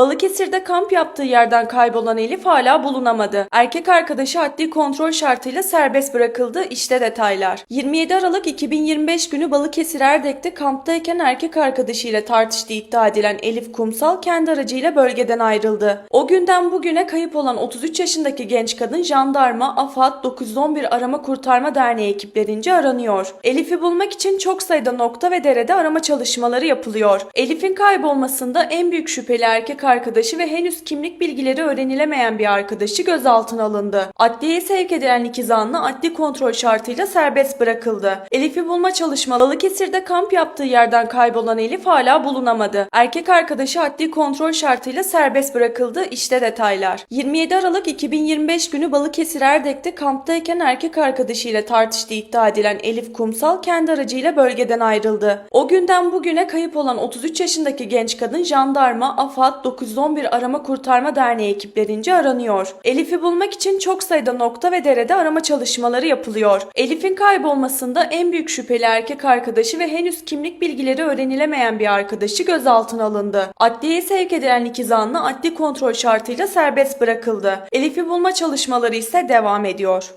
Balıkesir'de kamp yaptığı yerden kaybolan Elif hala bulunamadı. Erkek arkadaşı adli kontrol şartıyla serbest bırakıldı. İşte detaylar. 27 Aralık 2025 günü Balıkesir Erdek'te kamptayken erkek arkadaşıyla tartıştığı iddia edilen Elif Kumsal kendi aracıyla bölgeden ayrıldı. O günden bugüne kayıp olan 33 yaşındaki genç kadın jandarma, AFAD, 911 Arama Kurtarma Derneği ekiplerince aranıyor. Elif'i bulmak için çok sayıda nokta ve derede arama çalışmaları yapılıyor. Elif'in kaybolmasında en büyük şüpheli erkek arkadaşı ve henüz kimlik bilgileri öğrenilemeyen bir arkadaşı gözaltına alındı. Adliyeye sevk edilen iki zanlı adli kontrol şartıyla serbest bırakıldı. Elif'i bulma çalışmaları Balıkesir'de kamp yaptığı yerden kaybolan Elif hala bulunamadı. Erkek arkadaşı adli kontrol şartıyla serbest bırakıldı. İşte detaylar. 27 Aralık 2025 günü Balıkesir Erdek'te kamptayken erkek arkadaşıyla tartıştığı iddia edilen Elif Kumsal kendi aracıyla bölgeden ayrıldı. O günden bugüne kayıp olan 33 yaşındaki genç kadın jandarma, AFAD, 911 Arama Kurtarma Derneği ekiplerince aranıyor. Elif'i bulmak için çok sayıda nokta ve derede arama çalışmaları yapılıyor. Elif'in kaybolmasında en büyük şüpheli erkek arkadaşı ve henüz kimlik bilgileri öğrenilemeyen bir arkadaşı gözaltına alındı. Adliyeye sevk edilen iki zanlı adli kontrol şartıyla serbest bırakıldı. Elif'i bulma çalışmaları ise devam ediyor.